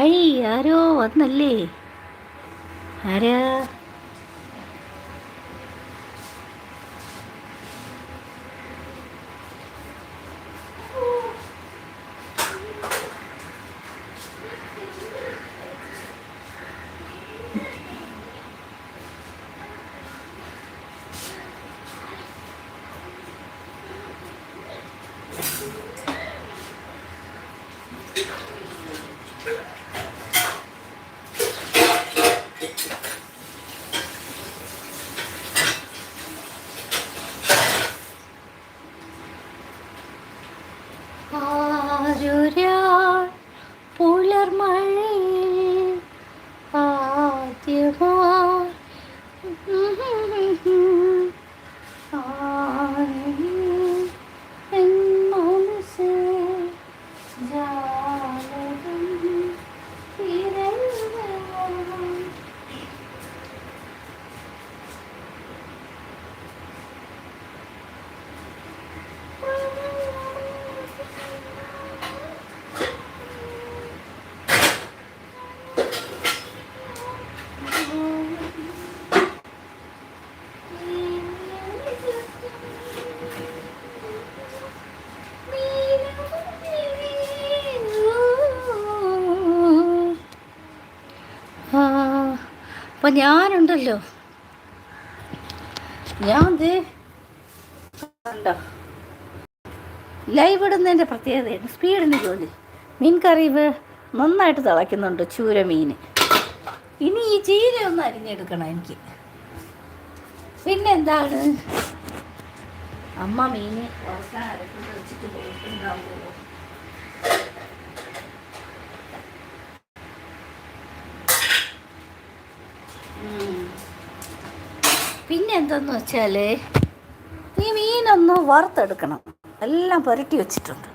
High ആരോ വന്നല്ലേ? ആരാ? അപ്പൊ ഞാനുണ്ടല്ലോ. ഞാൻ ദേ ലൈവ് ഇടുന്നതിന്റെ പ്രത്യേകതയാണ് സ്പീഡിന് ജോലി. മീൻ കറി നന്നായിട്ട് തിളയ്ക്കുന്നുണ്ട് ചൂര മീൻ. ഇനി ഈ ചീര ഒന്ന് അരിഞ്ഞെടുക്കണം എനിക്ക്. പിന്നെന്താണ്? അമ്മ അടുപ്പത്ത് വെച്ചിട്ട് പോയിട്ടുണ്ടാവുമല്ലോ. പിന്നെ എന്തെന്ന് വെച്ചാൽ ഈ മീനൊന്ന് വറുത്തെടുക്കണം. എല്ലാം പുരട്ടി വെച്ചിട്ടുണ്ട്.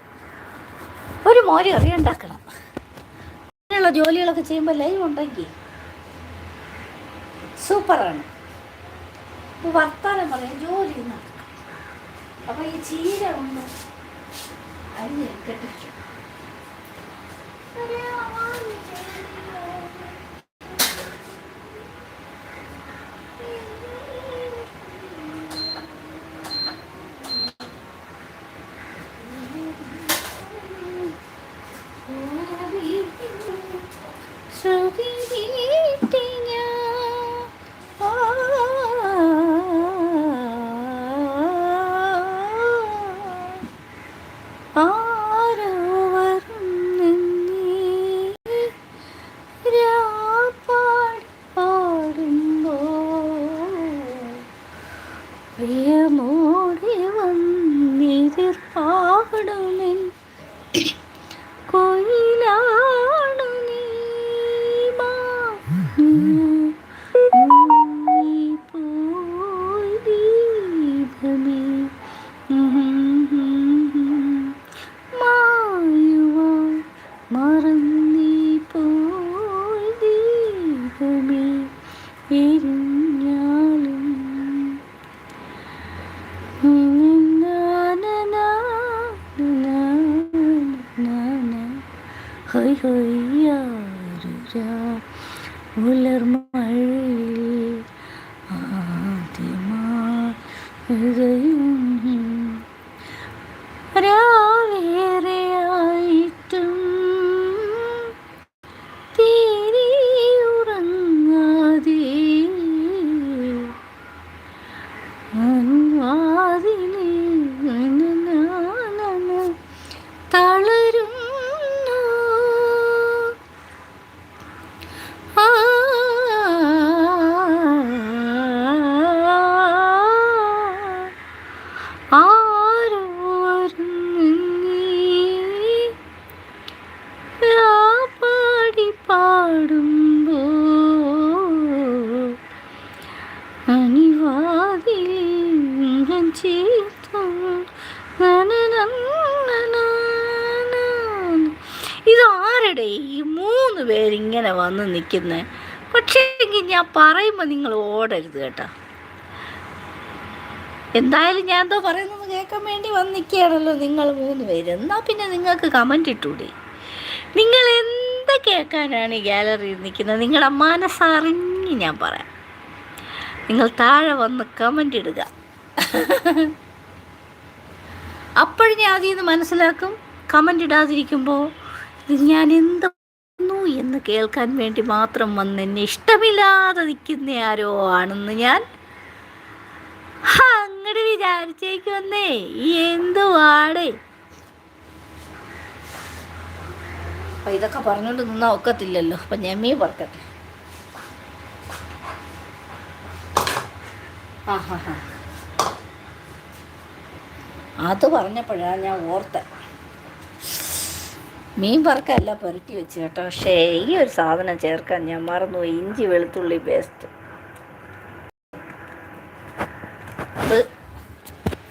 ഒരു മോര് കറി ഉണ്ടാക്കണം. അങ്ങനെയുള്ള ജോലികളൊക്കെ ചെയ്യുമ്പോൾ ലൈവ് ഉണ്ടെങ്കിൽ സൂപ്പറാണ്. വർത്താനം പറയാം ജോലി നടക്കും അപ്പോൾ ഈ ചീര ഒന്ന് അരിഞ്ഞെടുക്കട്ടെ Hola hermano. വന്ന് നിൽക്കുന്നത് പക്ഷേ എങ്കിൽ ഞാൻ പറയുമ്പോൾ നിങ്ങൾ ഓടരുത് കേട്ടോ. എന്തായാലും ഞാൻ എന്തോ പറയുന്നത് കേൾക്കാൻ വേണ്ടി വന്ന് നിൽക്കുകയാണല്ലോ നിങ്ങൾ മൂന്ന് പേര്. എന്നാൽ പിന്നെ നിങ്ങൾക്ക് കമന്റ് ഇട്ടൂടെ? നിങ്ങൾ എന്ത് കേൾക്കാനാണ് ഈ ഗാലറിയിൽ നിൽക്കുന്നത്? നിങ്ങളുടെ മനസ്സറിഞ്ഞ് ഞാൻ പറയാം. നിങ്ങൾ താഴെ വന്ന് കമന്റ് ഇടുക. അപ്പോഴും ഞാൻ അതിൽ നിന്ന് മനസ്സിലാക്കും. കമന്റ് ഇടാതിരിക്കുമ്പോൾ ഞാൻ എന്തെന്നു എന്ന് കേൾക്കാൻ വേണ്ടി മാത്രം വന്ന് എന്നെ ഇഷ്ടമില്ലാതെ നിൽക്കുന്ന ആരോ ആണെന്ന് ഞാൻ അങ്ങോട്ട് വിചാരിച്ചേക്കുന്നേ എന്തുവാടേ അപ്പം ഇതൊക്കെ പറഞ്ഞുകൊണ്ട് നിന്നാൽ ഒക്കത്തില്ലല്ലോ. അപ്പം ഞാൻ മീൻ പറക്കട്ടെ ആ ഹാ. അത് പറഞ്ഞപ്പോഴാണ് ഞാൻ ഓർത്ത. മീൻ പറക്കല്ല പുരട്ടി വെച്ച് കേട്ടോ. പക്ഷേ ഈ ഒരു സാധനം ചേർക്കാൻ ഞാൻ മറന്നു ഇഞ്ചി വെളുത്തുള്ളി പേസ്റ്റ് അത്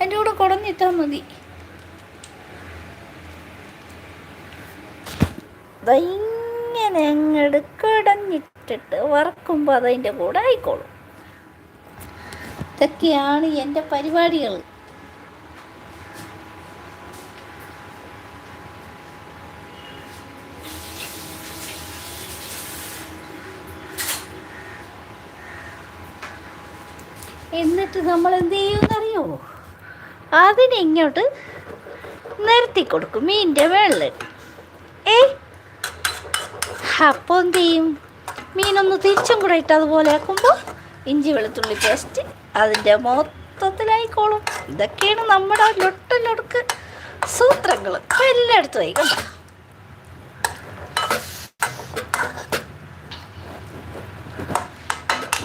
എന്റെ കൂടെ കുടഞ്ഞിട്ടാൽ മതി. ഇങ്ങനെ അങ്ങോട്ട് കടഞ്ഞിട്ടിട്ട് വറക്കുമ്പോൾ അതതിന്റെ കൂടെ ആയിക്കോളും. ഇതൊക്കെയാണ് എന്റെ പരിപാടികൾ എന്നിട്ട് നമ്മൾ എന്ത് ചെയ്യുമെന്നറിയോ അതിനെ ഇങ്ങോട്ട് നിർത്തി കൊടുക്കും മീനിന്റെ വെള്ളം. ഏ? അപ്പോൾ എന്ത് ചെയ്യും മീനൊന്ന് തിരിച്ചും കൂടെ ഇട്ട് അതുപോലെ ആക്കുമ്പോൾ ഇഞ്ചി വെളുത്തുള്ളി പേസ്റ്റ് അതിന്റെ മൊത്തത്തിലായിക്കോളും. ഇതൊക്കെയാണ് നമ്മുടെ ലൊട്ടലൊടുക്ക് സൂത്രങ്ങൾ ഇപ്പം എല്ലായിടത്തും ആയി കണ്ടോ?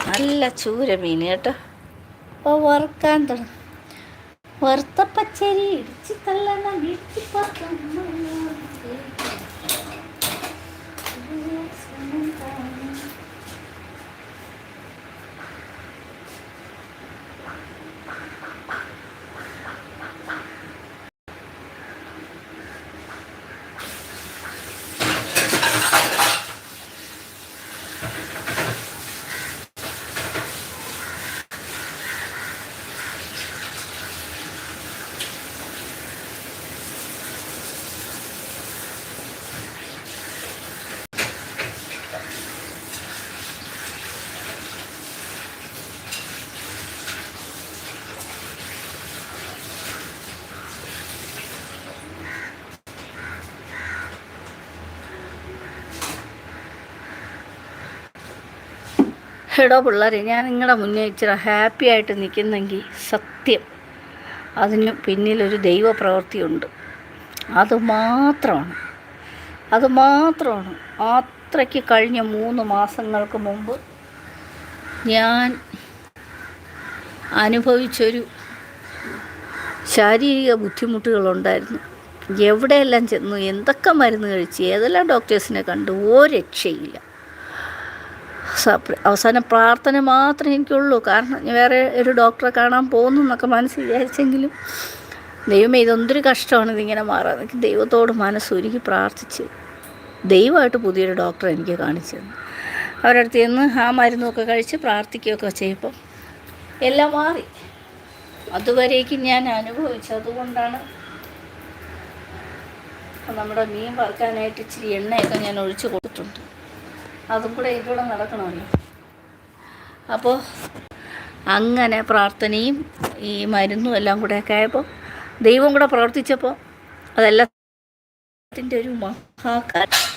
നല്ല ചൂര മീൻ കേട്ടോ. അപ്പോൾ വറുക്കാൻ തുടങ്ങി വറുത്ത പച്ചരി ഇടിച്ച് തള്ളണം ഇടിച്ച് എടോ പിള്ളേരെ ഞാൻ നിങ്ങളുടെ മുന്നേ ഇച്ചിരി ഹാപ്പി ആയിട്ട് നിൽക്കുന്നെങ്കിൽ സത്യം. അതിന് പിന്നിലൊരു ദൈവപ്രവൃത്തിയുണ്ട്. അത് മാത്രമാണ്. അത് മാത്രമാണ്. അത്രയ്ക്ക് കഴിഞ്ഞ മൂന്ന് മാസങ്ങൾക്ക് മുമ്പ് ഞാൻ അനുഭവിച്ചൊരു ശാരീരിക ബുദ്ധിമുട്ടുകളുണ്ടായിരുന്നു. എവിടെയെല്ലാം ചെന്നു എന്തൊക്കെ മരുന്ന് കഴിച്ച് ഏതെല്ലാം ഡോക്ടേഴ്സിനെ കണ്ടു ഓ രക്ഷയില്ല. അവസാനം പ്രാർത്ഥന മാത്രമേ എനിക്കുള്ളൂ. കാരണം വേറെ ഒരു ഡോക്ടറെ കാണാൻ പോകുന്നു എന്നൊക്കെ മനസ്സ് വിചാരിച്ചെങ്കിലും ദൈവമേ ഇതൊന്നൊരു കഷ്ടമാണ് ഇതിങ്ങനെ മാറാൻ. എനിക്ക് ദൈവത്തോട് മനസ്സൊരുക്കി പ്രാർത്ഥിച്ച് ദൈവമായിട്ട് പുതിയൊരു ഡോക്ടറെ എനിക്ക് കാണിച്ചു തന്നു. അവരുടെ അടുത്ത് ചെന്ന് ആ മരുന്നൊക്കെ കഴിച്ച് പ്രാർത്ഥിക്കുകയൊക്കെ ചെയ്യുമ്പം എല്ലാം മാറി. അതുവരേക്കും ഞാൻ അനുഭവിച്ചു. അതുകൊണ്ടാണ് നമ്മുടെ മീൻ വറുക്കാനായിട്ട് ഇച്ചിരി എണ്ണയൊക്കെ ഞാൻ ഒഴിച്ചു കൊടുത്തിട്ടുണ്ട്. അതും കൂടെ ഇതിലൂടെ നടക്കണമല്ലോ. അപ്പോൾ അങ്ങനെ പ്രാർത്ഥനയും ഈ മരുന്നും എല്ലാം കൂടെയൊക്കെ ആയപ്പോൾ ദൈവം കൂടെ പ്രവർത്തിച്ചപ്പോൾ അതെല്ലാത്തിന്റെ ഒരു മഹാകാര്യം